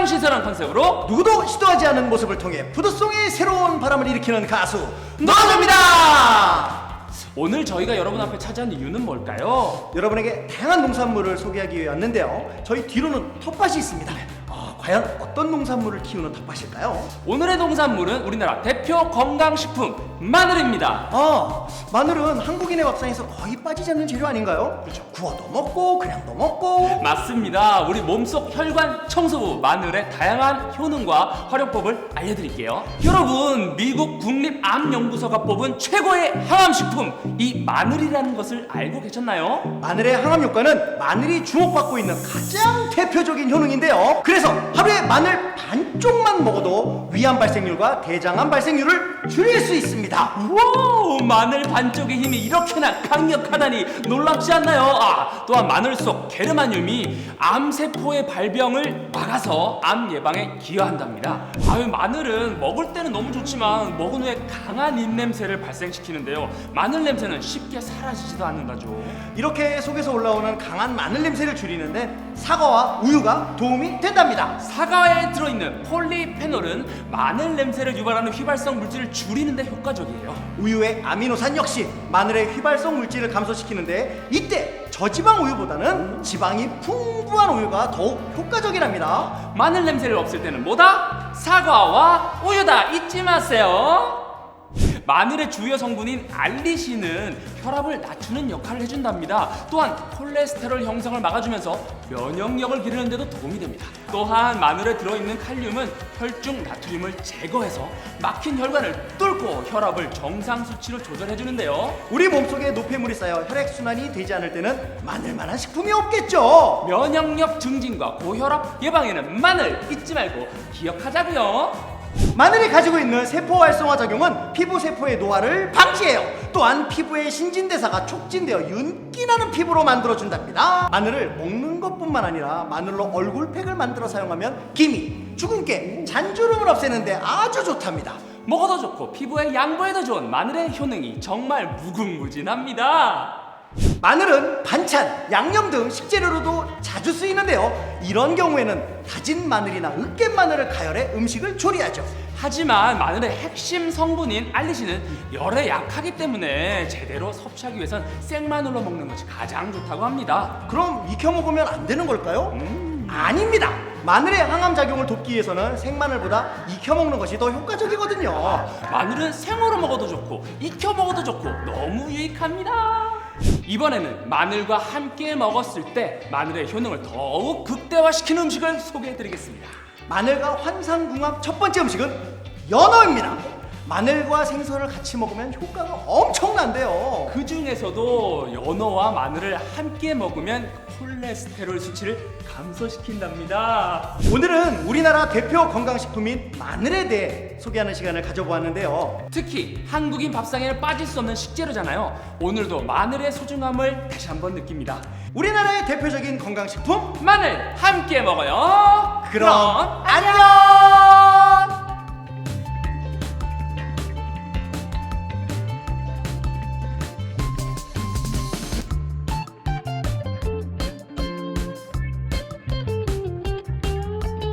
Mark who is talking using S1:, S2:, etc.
S1: 건강신선한 컨셉으로
S2: 누구도 시도하지 않은 모습을 통해 푸드송의 새로운 바람을 일으키는 가수 노아조입니다.
S1: 오늘 저희가 여러분 앞에 찾아온 이유는 뭘까요?
S2: 여러분에게 다양한 농산물을 소개하기 위해 왔는데요. 저희 뒤로는 텃밭이 있습니다. 아, 과연 어떤 농산물을 키우는 텃밭일까요?
S1: 오늘의 농산물은 우리나라 대표 건강식품 마늘입니다.
S2: 아, 마늘은 한국인의 밥상에서 거의 빠지지 않는 재료 아닌가요? 그렇죠. 구워도 먹고 그냥도 먹고.
S1: 맞습니다. 우리 몸속 혈관 청소부 마늘의 다양한 효능과 활용법을 알려드릴게요. 여러분, 미국 국립암연구소가 뽑은 최고의 항암식품 이 마늘이라는 것을 알고 계셨나요?
S2: 마늘의 항암 효과는 마늘이 주목받고 있는 가장 대표적인 효능인데요. 그래서 하루에 마늘 반쪽만 먹어도 위암 발생률과 대장암 발생률을 줄일 수 있습니다.
S1: 와우, 마늘 반쪽의 힘이 이렇게나 강력하다니 놀랍지 않나요? 아, 또한 마늘 속 게르마늄이 암세포의 발병을 막아서 암 예방에 기여한답니다. 아유, 마늘은 먹을 때는 너무 좋지만 먹은 후에 강한 입냄새를 발생시키는데요. 마늘 냄새는 쉽게 사라지지도 않는다죠.
S2: 이렇게 속에서 올라오는 강한 마늘 냄새를 줄이는데 사과와 우유가 도움이 된답니다.
S1: 사과에 들어있는 폴리페놀은 마늘 냄새를 유발하는 휘발성 물질을 줄이는 데 효과적 이에요.
S2: 우유의 아미노산 역시 마늘의 휘발성 물질을 감소시키는데 이때 저지방 우유보다는 지방이 풍부한 우유가 더욱 효과적이랍니다.
S1: 마늘 냄새를 없앨 때는 뭐다? 사과와 우유다 잊지 마세요. 마늘의 주요 성분인 알리신은 혈압을 낮추는 역할을 해준답니다. 또한 콜레스테롤 형성을 막아주면서 면역력을 기르는 데도 도움이 됩니다. 또한 마늘에 들어있는 칼륨은 혈중 나트륨을 제거해서 막힌 혈관을 뚫고 혈압을 정상 수치로 조절해주는데요.
S2: 우리 몸속에 노폐물이 쌓여 혈액순환이 되지 않을 때는 마늘만한 식품이 없겠죠.
S1: 면역력 증진과 고혈압 예방에는 마늘 잊지 말고 기억하자고요.
S2: 마늘이 가지고 있는 세포 활성화 작용은 피부 세포의 노화를 방지해요. 또한 피부의 신진대사가 촉진되어 윤기나는 피부로 만들어준답니다. 마늘을 먹는 것뿐만 아니라 마늘로 얼굴팩을 만들어 사용하면 기미, 주근깨, 잔주름을 없애는데 아주 좋답니다.
S1: 먹어도 좋고 피부에 양보해도 좋은 마늘의 효능이 정말 무궁무진합니다.
S2: 마늘은 반찬, 양념 등 식재료로도 자주 쓰이는데요. 이런 경우에는 다진 마늘이나 으깬 마늘을 가열해 음식을 조리하죠.
S1: 하지만 마늘의 핵심 성분인 알리신은 열에 약하기 때문에 제대로 섭취하기 위해선 생마늘로 먹는 것이 가장 좋다고 합니다.
S2: 그럼 익혀 먹으면 안 되는 걸까요? 아닙니다. 마늘의 항암 작용을 돕기 위해서는 생마늘보다 익혀 먹는 것이 더 효과적이거든요.
S1: 마늘은 생으로 먹어도 좋고 익혀 먹어도 좋고 너무 유익합니다. 이번에는 마늘과 함께 먹었을 때 마늘의 효능을 더욱 극대화시키는 음식을 소개해드리겠습니다.
S2: 마늘과 환상궁합 첫 번째 음식은 연어입니다. 마늘과 생선을 같이 먹으면 효과가 엄청난데요.
S1: 그 중에서도 연어와 마늘을 함께 먹으면 콜레스테롤 수치를 감소시킨답니다.
S2: 오늘은 우리나라 대표 건강식품인 마늘에 대해 소개하는 시간을 가져보았는데요.
S1: 특히 한국인 밥상에는 빠질 수 없는 식재료잖아요. 오늘도 마늘의 소중함을 다시 한번 느낍니다.
S2: 우리나라의 대표적인 건강식품
S1: 마늘 함께 먹어요.
S2: 그럼 안녕!